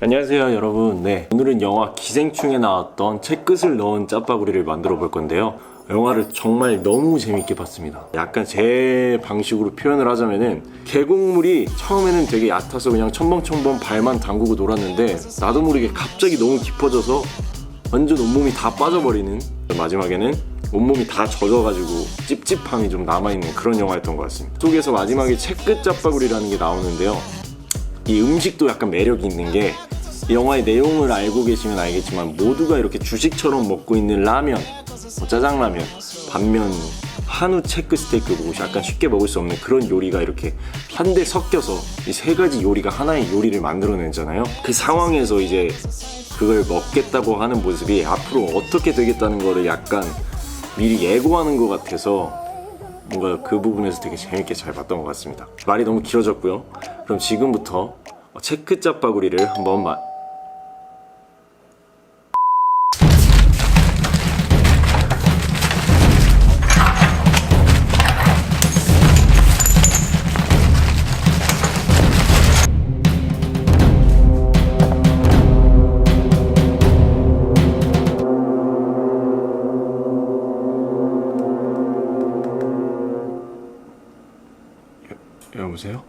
안녕하세요 여러분. 네 오늘은 영화 기생충에 나왔던 채끝을 넣은 짜파구리를 만들어 볼 건데요. 영화를 정말 너무 재밌게 봤습니다. 약간 제 방식으로 표현을 하자면은 계곡물이 처음에는 되게 얕아서 그냥 첨벙첨벙 발만 담그고 놀았는데 나도 모르게 갑자기 너무 깊어져서 완전 온몸이 다 빠져버리는 마지막에는 온몸이 다 젖어가지고 찝찝함이 좀 남아있는 그런 영화였던 것 같습니다. 속에서 마지막에 채끝 짜파구리라는 게 나오는데요 이 음식도 약간 매력이 있는 게이 영화의 내용을 알고 계시면 알겠지만 모두가 이렇게 주식처럼 먹고 있는 라면, 뭐 짜장라면, 반면 한우 체크 스테이크 보고 약간 쉽게 먹을 수 없는 그런 요리가 이렇게 한데 섞여서 이 세 가지 요리가 하나의 요리를 만들어내잖아요. 그 상황에서 이제 그걸 먹겠다고 하는 모습이 앞으로 어떻게 되겠다는 거를 약간 미리 예고하는 것 같아서 뭔가 그 부분에서 되게 재밌게 잘 봤던 것 같습니다. 말이 너무 길어졌고요. 그럼 지금부터 체크 짜파구리를 한번 마... 여보세요?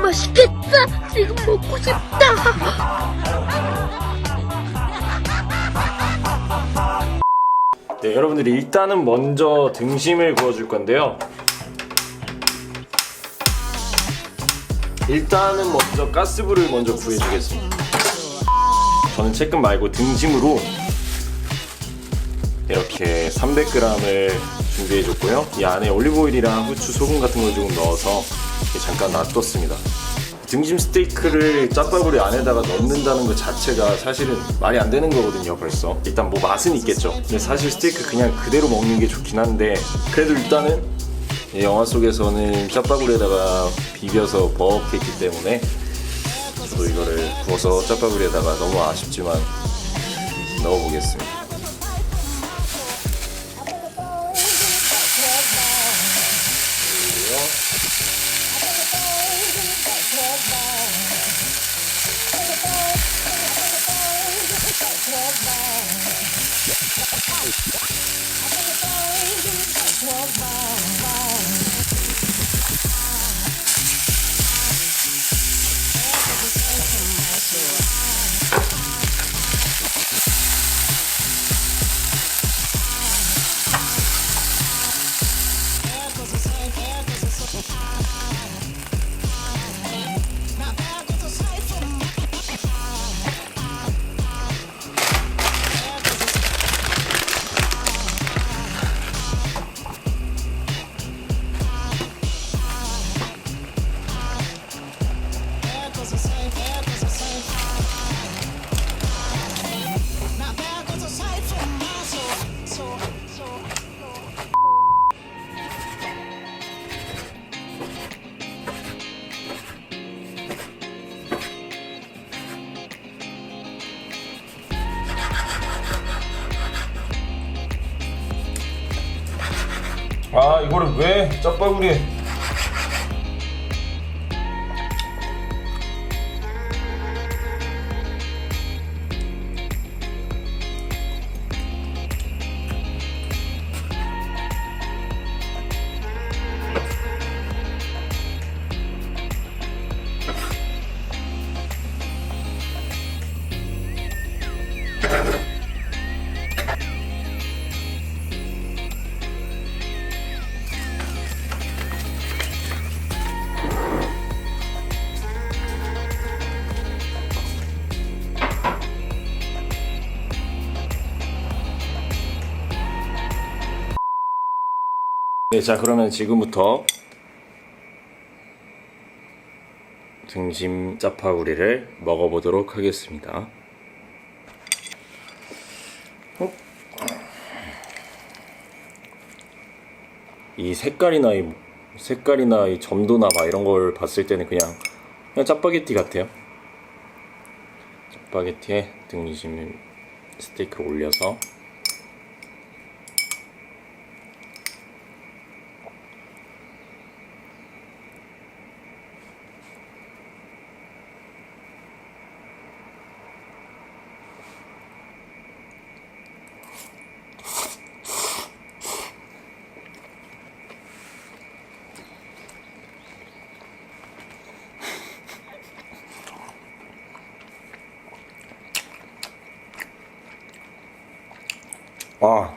맛있겠다. 지금 먹고 싶다. 네, 여러분들이 일단은 먼저 등심을 구워줄 건데요. 일단은 먼저 가스불을 먼저 구해주겠습니다. 저는 채끝 말고 등심으로 이렇게 300g을 준비해줬고요. 이 안에 올리브오일이랑 후추, 소금 같은 걸 조금 넣어서 잠깐 놔뒀습니다. 등심 스테이크를 짜파구리 안에다가 넣는다는 것 자체가 사실은 말이 안 되는 거거든요 벌써 일단 뭐 맛은 있겠죠 근데 사실 스테이크 그냥 그대로 먹는 게 좋긴 한데 그래도 일단은 이 영화 속에서는 짜파구리에다가 비벼서 버겁했기 때문에 저도 이거를 구워서 짜파구리에다가 너무 아쉽지만 넣어보겠습니다 아 이거를 왜 짜파구리에 네, 자 그러면 지금부터 등심 짜파구리를 먹어보도록 하겠습니다. 어? 이 색깔이나 이 색깔이나 이 점도나 막 이런 걸 봤을 때는 그냥 그냥 짜파게티 같아요. 짜파게티에 등심 스테이크를 올려서 아.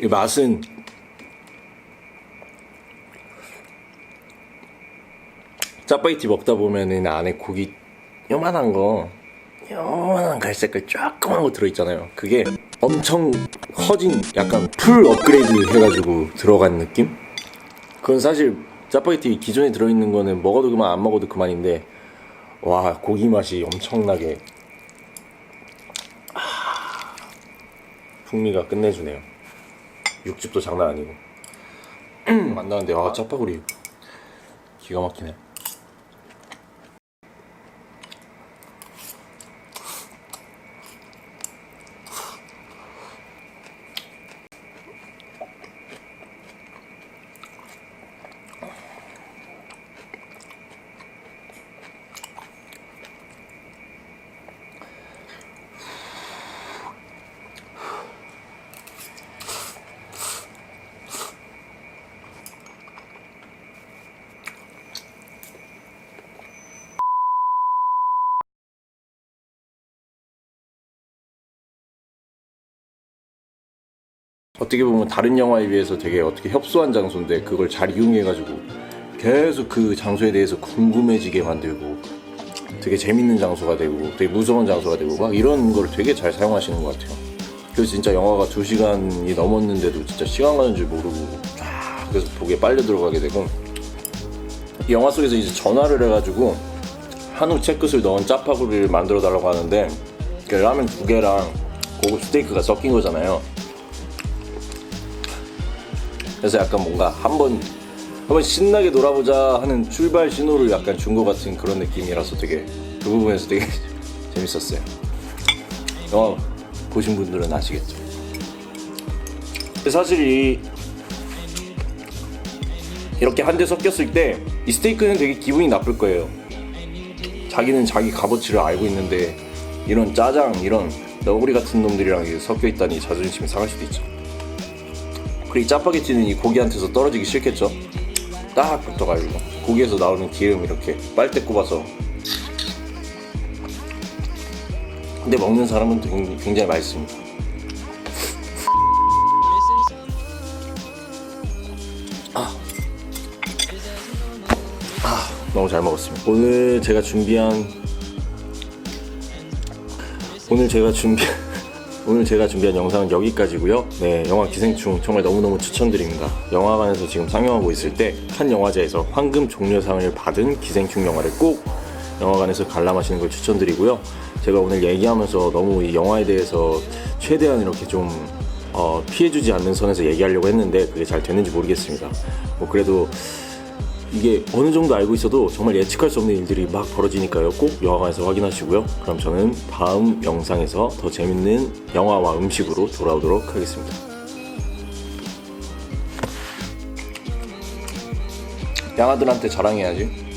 이 맛은 짜파게티 먹다 보면은 안에 고기 요만한 거 요만한 갈색깔 조그만 거 들어있잖아요 그게 엄청 커진 약간 풀 업그레이드 해가지고 들어간 느낌? 그건 사실 짜파게티 기존에 들어있는 거는 먹어도 그만 안 먹어도 그만인데 와 고기 맛이 엄청나게 풍미가 끝내주네요. 육즙도 장난 아니고. 안 나는데 아 짜파구리 기가 막히네 어떻게 보면 다른 영화에 비해서 되게 어떻게 협소한 장소인데 그걸 잘 이용해가지고 계속 그 장소에 대해서 궁금해지게 만들고 되게 재밌는 장소가 되고 되게 무서운 장소가 되고 막 이런 걸 되게 잘 사용하시는 것 같아요. 그래서 진짜 영화가 2시간이 넘었는데도 진짜 시간 가는 줄 모르고 쫙 그래서 보기에 빨려 들어가게 되고 이 영화 속에서 이제 전화를 해가지고 한우 채끝을 넣은 짜파구리를 만들어 달라고 하는데 그 라면 두 개랑 고급 스테이크가 섞인 거잖아요. 그래서 약간 뭔가 한번 한번 신나게 놀아보자 하는 출발 신호를 약간 준 것 같은 그런 느낌이라서 되게 그 부분에서 되게 재밌었어요. 영화 보신 분들은 아시겠죠. 사실 이 이렇게 한 대 섞였을 때 이 스테이크는 되게 기분이 나쁠 거예요. 자기는 자기 값어치를 알고 있는데 이런 짜장 이런 너구리 같은 놈들이랑 섞여 있다니 자존심이 상할 수도 있죠. 그리고 이 짜파게티는 이 고기한테서 떨어지기 싫겠죠? 딱 붙어가지고 고기에서 나오는 기름 이렇게 빨대 꼽아서 근데 먹는 사람은 굉- 굉장히 맛있습니다 아. 아, 너무 잘 먹었습니다 오늘 제가 준비한 오늘 제가 준비 오늘 제가 준비한 영상은 여기까지고요. 네, 영화 기생충 정말 너무너무 추천드립니다. 영화관에서 지금 상영하고 있을 때 칸 영화제에서 황금 종려상을 받은 기생충 영화를 꼭 영화관에서 관람하시는 걸 추천드리고요. 제가 오늘 얘기하면서 너무 이 영화에 대해서 최대한 이렇게 좀 어, 피해주지 않는 선에서 얘기하려고 했는데 그게 잘 됐는지 모르겠습니다. 뭐 그래도 이게 어느 정도 알고 있어도 정말 예측할 수 없는 일들이 막 벌어지니까요. 꼭 영화관에서 확인하시고요. 그럼 저는 다음 영상에서 더 재밌는 영화와 음식으로 돌아오도록 하겠습니다. 양아들한테 자랑해야지.